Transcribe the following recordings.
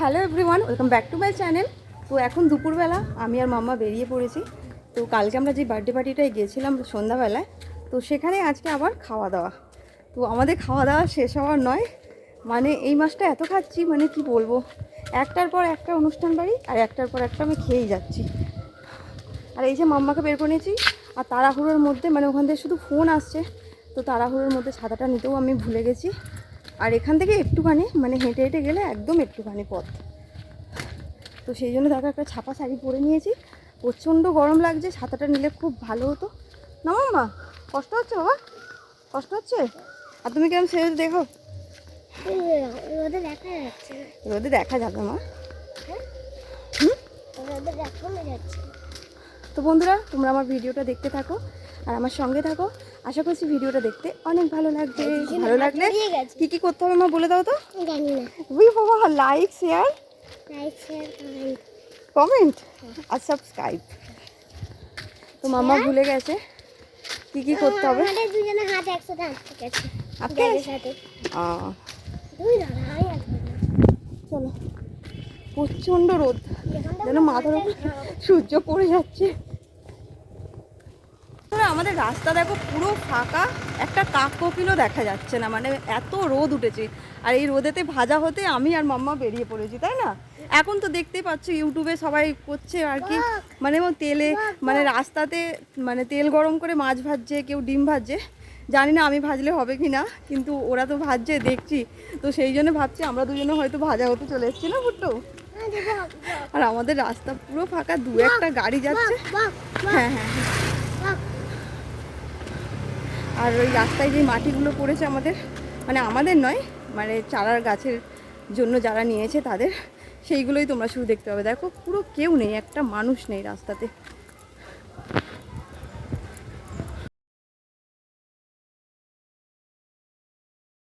Hello everyone welcome back to my channel তো এখন দুপুরবেলা আমি আর মাম্মা বেরিয়ে পড়েছি। তো কালকে আমরা যে বার্থডে পার্টিটায় গিয়েছিলাম সন্ধ্যাবেলায়, তো সেখানে আজকে আবার খাওয়া দাওয়া। তো আমাদের খাওয়া দাওয়া শেষ হওয়ার নয়। মানে এই মাসটা এত খাচ্ছি মানে কি বলব? একটার পর একটা অনুষ্ঠান বাড়ি আর একটার পর একটা আমি খেয়েই যাচ্ছি। আর এই যে মাম্মাকে বের করে নিয়েছি, আর তাড়াহুড়োর মধ্যে মানে ওখান থেকে শুধু ফোন আসছে, তো তাড়াহুড়োর মধ্যে ছাতাটা নিতেও আমি ভুলে গেছি। আর এখান থেকে একটুখানি মানে হেঁটে হেঁটে গেলে একদম একটুখানি পথ। তো সেই জন্য দেখো একটা ছাপা শাড়ি পরে নিয়েছি। প্রচণ্ড গরম লাগছে ছাতাটা নিলে খুব ভালো হতো। না মাম্মা কষ্ট হচ্ছে বাবা? কষ্ট হচ্ছে? আর তুমি কেমন সেরে দেখো? রোদে দেখা যাচ্ছে রোদে দেখা যাবে মা। না। তো বন্ধুরা তোমরা আমার ভিডিওটা দেখতে থাকো আর আমার সঙ্গে থাকো। আশা করছি ভিডিওটা দেখতে অনেক ভালো লাগবে। ভালো লাগলে কি কি করতে হবে মা বলে দাও তো। জানি না। উই বাবা like share like share comment আর সাবস্ক্রাইব তো মামা ভুলে গেছে। কি কি করতে হবে? আমাদের দুজনে হাত একসাথে আটকে গেছে আটকে সাথে। আহ, দুই চলো। প্রচণ্ড রোদ। যেন মাথার উপর সূর্য পড়ে যাচ্ছে। আমাদের রাস্তা দেখো পুরো ফাঁকা একটা কাক কোকিলও দেখা যাচ্ছে না মানে এত রোদ উঠেছে। আর এই রোদেতে ভাজা হতে আমি আর মাম্মা বেরিয়ে পড়েছি তাই না? এখন তো দেখতেই পাচ্ছ ইউটিউবে সবাই করছে আর কি মানে তেলে মানে রাস্তাতে মানে তেল গরম করে মাছ ভাজছে কেউ ডিম ভাজছে। জানি না আমি ভাজলে হবে কি না কিন্তু ওরা তো ভাজছে দেখছি। তো সেই জন্য ভাবছি আমরা দুজনে হয়তো ভাজা হতে চলে এসেছি না ফুট্টো হ্যাঁ, আর আমাদের রাস্তা পুরো ফাঁকা দু একটা গাড়ি যাচ্ছে। হ্যাঁ হ্যাঁ হ্যাঁ। আর ওই রাস্তায় যে মাটিগুলো পড়েছে আমাদের মানে আমাদের নয় মানে চারার গাছের জন্য যারা নিয়েছে তাদের, সেইগুলোই তোমরা শুধু দেখতে পাবে। দেখো, পুরো কেউ নেই, একটা মানুষ নেই রাস্তাতে।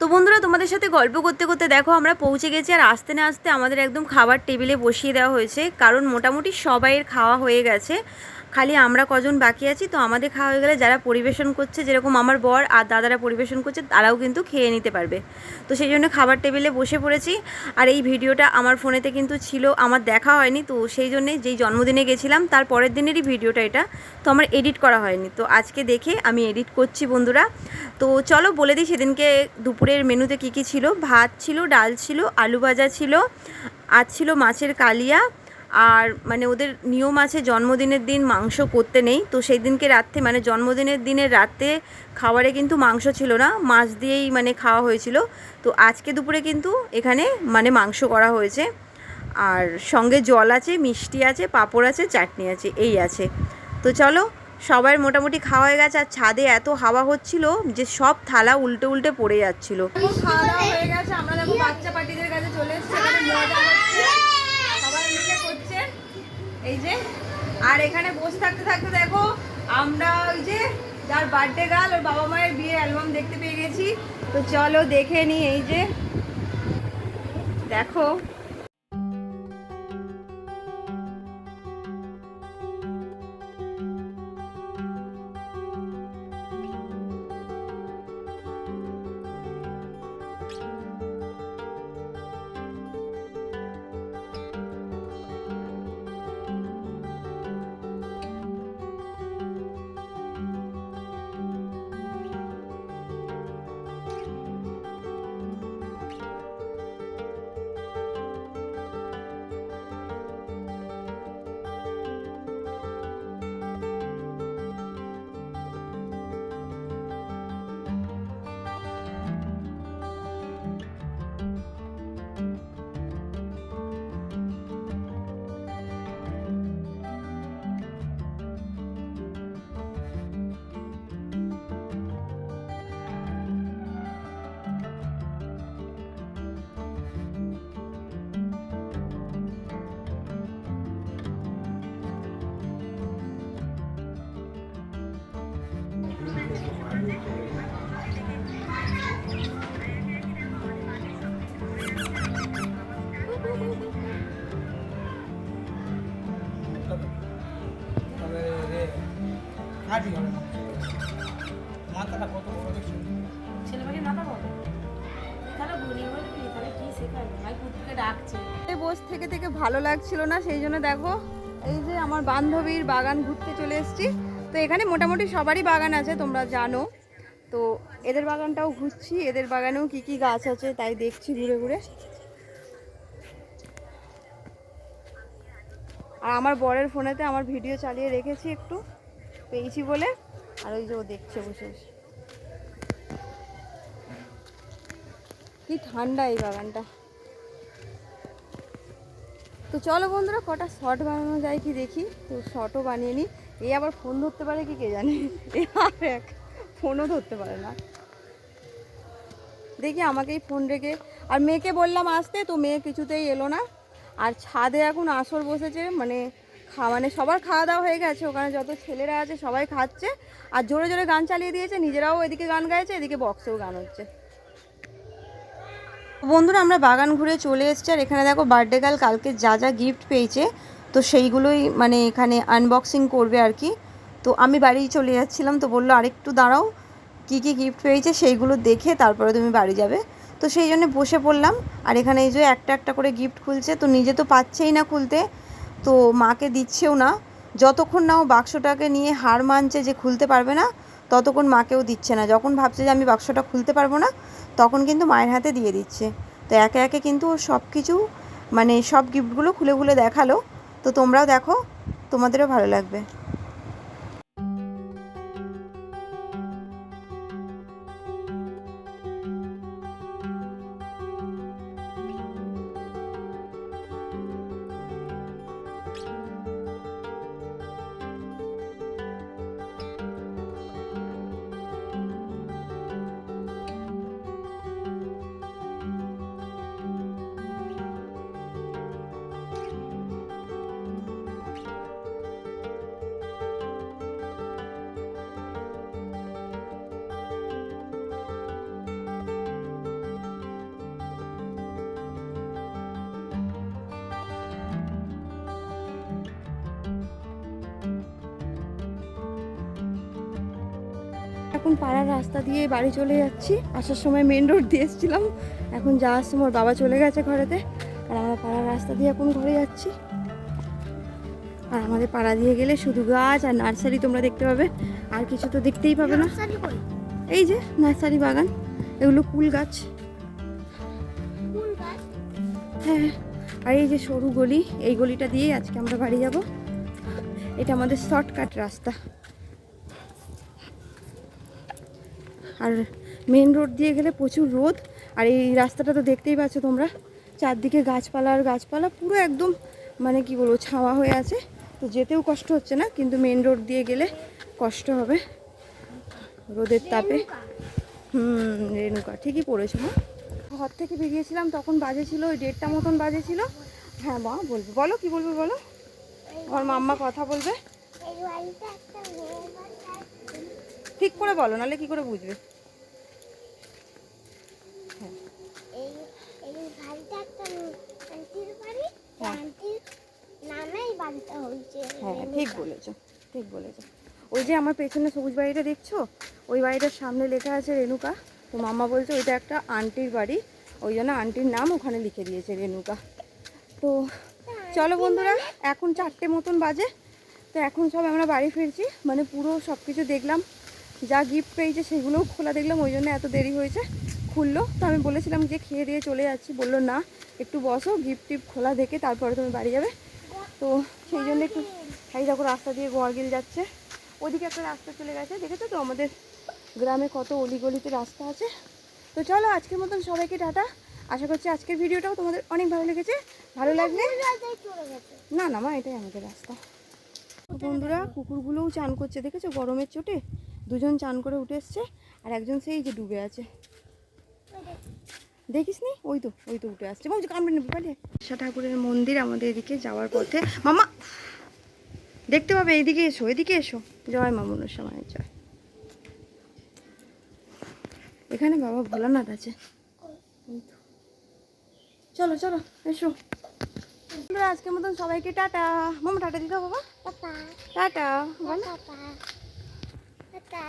তো বন্ধুরা, তোমাদের সাথে গল্প করতে করতে দেখো, আমরা পৌঁছে গেছি আর আসতে না আসতে আমাদের একদম খাবার টেবিলে বসিয়ে দেওয়া হয়েছে, কারণ মোটামুটি সবাইয়ের খাওয়া হয়ে গেছে। খালি আমরা কজন বাকি আছি, তো আমাদের খাওয়া হয়ে গেলে যারা পরিবেশন করছে, যেরকম আমার বর আর দাদারা পরিবেশন করছে, তারাও কিন্তু খেয়ে নিতে পারবে। তো সেই জন্য খাবার টেবিলে বসে পড়েছি। আর এই ভিডিওটা আমার ফোনেতে কিন্তু ছিল, আমার দেখা হয়নি, তো সেই জন্যে যেই জন্মদিনে গেছিলাম, তার পরের দিনেরই ভিডিওটা এটা। তো আমার এডিট করা হয়নি, তো আজকে দেখে আমি এডিট করছি বন্ধুরা। তো চলো বলে দিই সেদিনকে দুপুরের মেনুতে কী কী ছিল। ভাত ছিল, ডাল ছিল, আলু ভাজা ছিল, আর ছিল মাছের কালিয়া আর মানে ওদের নিয়ম আছে জন্মদিনের দিন মাংস করতে নেই। তো সেই দিনকে রাত্রে মানে জন্মদিনের দিনের রাতে খাবারে কিন্তু মাংস ছিল না, মাছ দিয়েই মানে খাওয়া হয়েছিল। তো আজকে দুপুরে কিন্তু এখানে মানে মাংস করা হয়েছে। আর সঙ্গে জল আছে, মিষ্টি আছে, পাঁপড় আছে, চাটনি আছে, এই আছে। তো চলো, সবার মোটামুটি খাওয়া হয়ে গেছে। আর ছাদে এত হাওয়া হচ্ছিল যে সব থালা উল্টে উল্টে পড়ে যাচ্ছিল। খাওয়া হয়ে গেছে, আমরা দেখো বাচ্চা পার্টিদের কাছে চলে এসেছি এখানে মজা হচ্ছে সবাই মিলে করছে এই যে আর এখানে বসে থাকতে থাকতে দেখো, আমরা ওই যে যার বার্থডে গাল ওর বাবা মায়ের বিয়ে অ্যালবাম দেখতে পেয়ে গেছি। তো চলো দেখে নি এই যে। দেখো। হাঁটি না। মাথাটা কত বড়। দেখছি ছেলেমেয়েকে মাথা ডাকছে। বস থেকে থেকে ভালো লাগছিল না সেই জন্য দেখো এই যে আমার বান্ধবীর বাগান ঘুরতে চলে এসেছি। তো এখানে মোটামুটি সবারই বাগান আছে তোমরা জানো। তো এদের বাগানটাও ঘুরছি এদের বাগানেও কি কি গাছ আছে তাই দেখছি ঘুরে ঘুরে। আর আমার বরের ফোনেতে আমার ভিডিও চালিয়ে রেখেছি একটু। পেয়েছি বলে, আর ওই যে ও দেখছে বসে কি ঠান্ডা এই বাগানটা। তো চলো বন্ধুরা, কটা শর্ট বানানো যায় কি দেখি। তো শর্টও বানিয়ে নিই। এই আবার ফোন ধরতে পারে কি কে জানে। এ আর এক ফোনও ধরতে পারে না। দেখি আমাকেই ফোন রেখে। আর মেয়েকে বললাম, আসতে, তো মেয়ে কিছুতেই এলো না। আর ছাদে এখন আসর বসেছে মানে খা মানে সবার খাওয়া দাওয়া হয়ে গেছে, ওখানে যত ছেলেরা আছে সবাই খাচ্ছে, আর জোরে জোরে গান চালিয়ে দিয়েছে, নিজেরাও এদিকে গান গাইছে, এদিকে বক্সেও গান হচ্ছে। বন্ধুরা, আমরা বাগান ঘুরে চলে এসেছি, আর এখানে দেখো বার্থডে গার্ল কালকে যা যা গিফট পেয়েছে, তো সেইগুলোই মানে এখানে আনবক্সিং করবে আর কি। তো আমি বাড়ি চলে যাচ্ছিলাম, তো বলল আরেকটু দাঁড়াও, কী কী গিফট পেয়েছে সেইগুলো দেখে তারপরে তুমি বাড়ি যাবে। তো সেই জন্য বসে পড়লাম, আর এখানে এই যে একটা একটা করে গিফট খুলছে, তো নিজে তো পাচ্ছেই না খুলতে তো মাকে দিচ্ছেও না। যতক্ষণ না ও বাক্সটাকে নিয়ে হার মানছে যে খুলতে পারবে না, ততক্ষণ মাকেও দিচ্ছে না। যখন ভাবছে যে আমি বাক্সটা খুলতে পারব না, তখন কিন্তু মায়ের হাতে দিয়ে দিচ্ছে। তো একে একে কিন্তু ও সব কিছু মানে সব গিফটগুলো খুলে খুলে দেখাল। তো তোমরাও দেখো, তোমাদেরও ভালো লাগবে। এখন পাড়ার রাস্তা দিয়ে বাড়ি চলে যাচ্ছি। আসার সময় মেন রোড দিয়ে এসেছিলাম। এখন যাওয়ার সময় বাবা চলে গেছে ঘরেতে। আর আমরা পাড়ার রাস্তা দিয়ে এখন ঘরে যাচ্ছি। আর আমাদের পাড়া দিয়ে গেলে শুধু গাছ আর নার্সারি তোমরা দেখতে পাবে। আর কিছু তো দেখতেই পাবে না। এই যে নার্সারি বাগান। এগুলো ফুল গাছ। ফুল গাছ? হ্যাঁ আর এই যে সরু গলি এই গলিটা দিয়েই আজকে আমরা বাড়ি যাব। এটা আমাদের শর্টকাট রাস্তা। আর মেন রোড দিয়ে গেলে প্রচুর রোদ, আর এই রাস্তাটা তো দেখতেই পাচ্ছ তোমরা। চারদিকে গাছপালা আর গাছপালা পুরো একদম মানে কি বলব, ছাওয়া হয়ে আছে। তো যেতেও কষ্ট হচ্ছে না, কিন্তু মেন রোড দিয়ে গেলে কষ্ট হবে। রোদের তাপে। হুম, রেণুকা, ঠিকই পড়েছো মা। ঘর থেকে বেরিয়েছিলাম, তখন বাজে ছিল, ওই দেড়টা মতন বাজে ছিল। হ্যাঁ মা, বলবে, বলো কি বলবে বলো? আমার মাম্মা কথা বলবে। ঠিক করে বলো, নাহলে কি করে বুঝবে এই এই বাড়িটা একটা আন্টির বাড়ি হ্যাঁ। হ্যাঁ ঠিক বলেছ ঠিক বলেছ। ওই যে আমার পেছনে সবুজ বাড়িটা দেখছ? ওই বাড়িটার সামনে লেখা আছে রেণুকা। তো মাম্মা বলছে ওইটা একটা আন্টির বাড়ি। ওই জন্য আন্টির নাম ওখানে লিখে দিয়েছে রেণুকা। তো চলো বন্ধুরা এখন চারটে মতন বাজে। তো এখন সব আমরা বাড়ি ফিরছি। মানে পুরো সব কিছু দেখলাম। যা গিফট পেয়েছে সেগুলোও খোলা দেখলাম। ওই জন্য এত দেরি হয়েছে। খুললো। তো আমি বলেছিলাম যে খেয়ে দিয়ে চলে যাচ্ছি। বলল, না, একটু বসো, গিফট টিপ খোলা দেখে তারপরে তুমি বাড়ি যাবে। তো সেই জন্য একটু এই দেখো রাস্তা দিয়ে গোয়ারগিল যাচ্ছে। ওদিকে একটা রাস্তা চলে গেছে, দেখেছ তো? আমাদের গ্রামে কত অলিগলিতে রাস্তা আছে। তো চলো, আজকের মতন সবাইকে টাটা। আশা করছি আজকের ভিডিওটাও তোমাদের অনেক ভালো লেগেছে। ভালো লাগলে না না, মা, এটাই আমাদের রাস্তা। বন্ধুরা, কুকুরগুলোও চান করছে, দেখেছ? গরমের চোটে। দুজন চান করে উঠে এসছে, আর একজন সেই যে ডুবে আছে। দেখিস নি? ওই তো ওই তো উঠে আসছে। বলছি কামড়ে নেবে পালিয়ে আশা ঠাকুরের মন্দির আমাদের এদিকে যাওয়ার পথে। মামা দেখতে পাবে এইদিকে এসো এদিকে এসো। জয় মা মনসা মায়ের জয়। এখানে বাবা ভোলানাথ আছে। চলো চলো এসো। আজকের মতন সবাইকে টাটা। মামা টাটা দিতে বাবা। টাটা। বলো। টাটা।